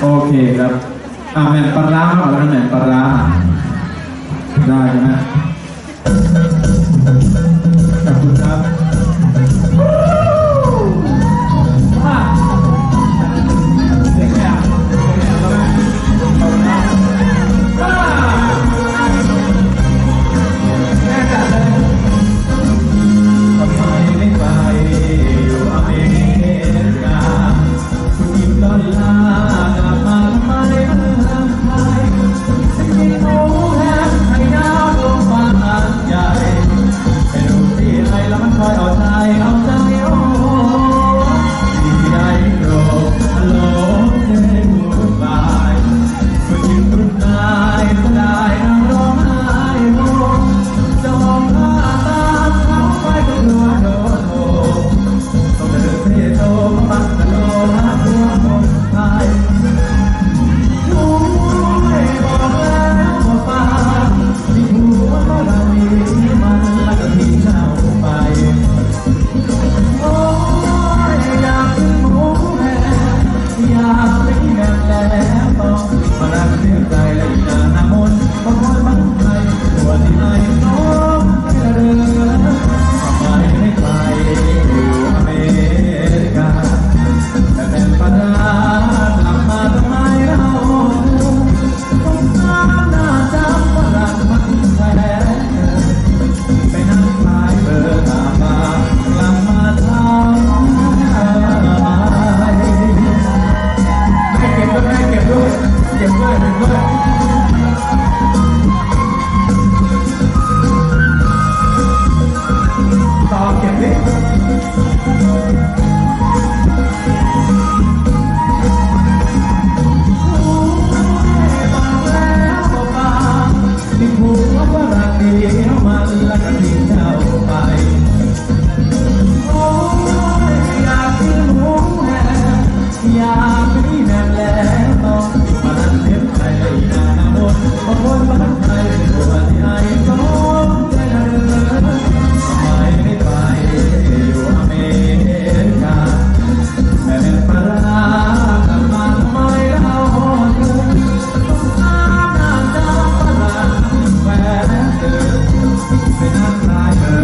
โอเคครับอ่าแม่ปลาร้ามาแล้วแม่ปลาร้าได้ใช่ไหมขอบคุณครับ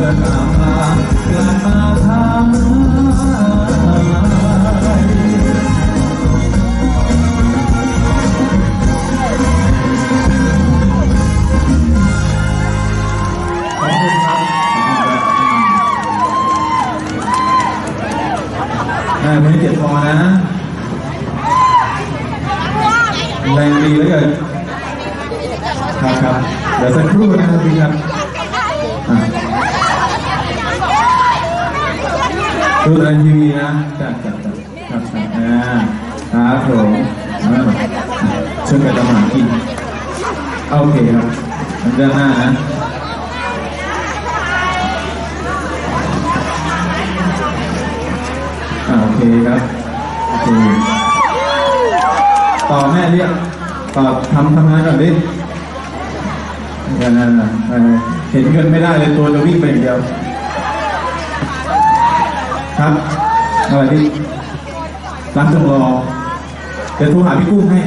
ไม่เจ็บคอนะแรงดีเหลือเกินครับครับเดี๋ยวสักครู่นะครับพี่ครับอะ ดูแลทีวีนะจัดจัดจัดครับครับอ่าครับผมช่วยกันทำหากินโอเคครับมันด้านหน้านะอ่าโอเคครับโอเคต่อแม่เรียกต่อทำทำงานก่อนดินั่นนั่นนั่นเห็นเงินไม่ได้เลยตัวจะวิ่งไปอย่างเดียว ครับอะไรที่ร้านจำรอเดี๋ยวโทรหาพี่กุ้งให้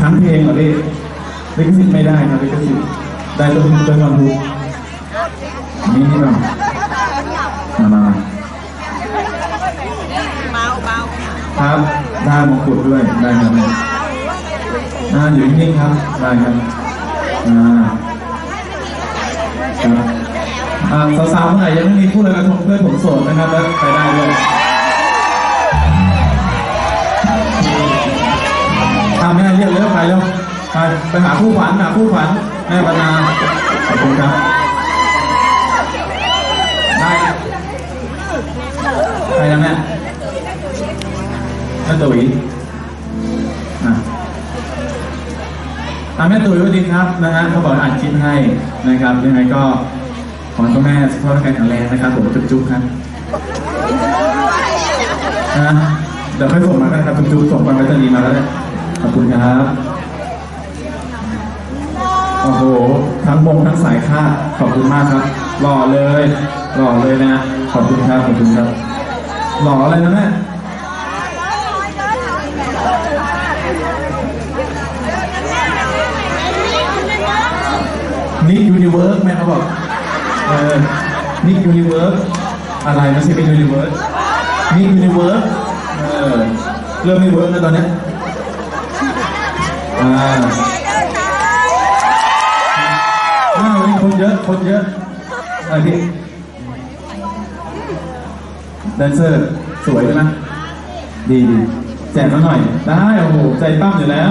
ทั้งเพลงเหรอพี่ลิขสิทธิ์ไม่ได้นะลิขสิทธิ์ได้ตัวตัวตัวก่อนทูนี่นี่บ้างมามาเบาเบาครับได้มงกุฎด้วยได้ครับอ่าอยู่นิ่งครับได้ครับอ่าครับ อ่าสาวๆคนไหนยังไม่มีคู่เลยกระทงเพื่อนผมโสดนะครับแล้วไปได้ด้วยอ่าแม่เรียกเร็วไปเร็วไปไปหาคู่ขวัญหาคู่ขวัญแม่ปนาขอบคุณครับได้ใครนะแม่แม่ตุ๋ยอะอะแม่ตุ๋ยสวัสดีครับนะฮะเขาบอกอ่านคลิปให้นะครับยังไงก็ อพ่อแม่สุขภาพรางกายแข็งแรงนะครับผมจุ๊บจุ๊บครับนะเดี๋ยวค่อยส่งมาครับจุ๊บจุ๊บส่งไปไปรษณีย์มาแล้วเนี่ยขอบคุณครับโอ้โหทั้งมงทั้งสายค่าขอบคุณมากครับหล่อเลยหล่อเลยนะขอบคุณครับขอบคุณครับหล่ออะไรนะแม่นี่ยูนิเวิร์สแม่เขาบอก เออนิกยูนิเวิร์สอะไรไม่ใช่เป็นยูนิเวิร์สนิกยูนิเวิร์สเออเริ่มไม่เวิร์กแล้วตอนเนี้ยอ่าอ้าววันนี้คนเยอะคนเยอะอะไรพี่แดนเซอร์สวยใช่ไหมดีดีแจกมาหน่อยได้โอ้โหใจปั้มอยู่แล้ว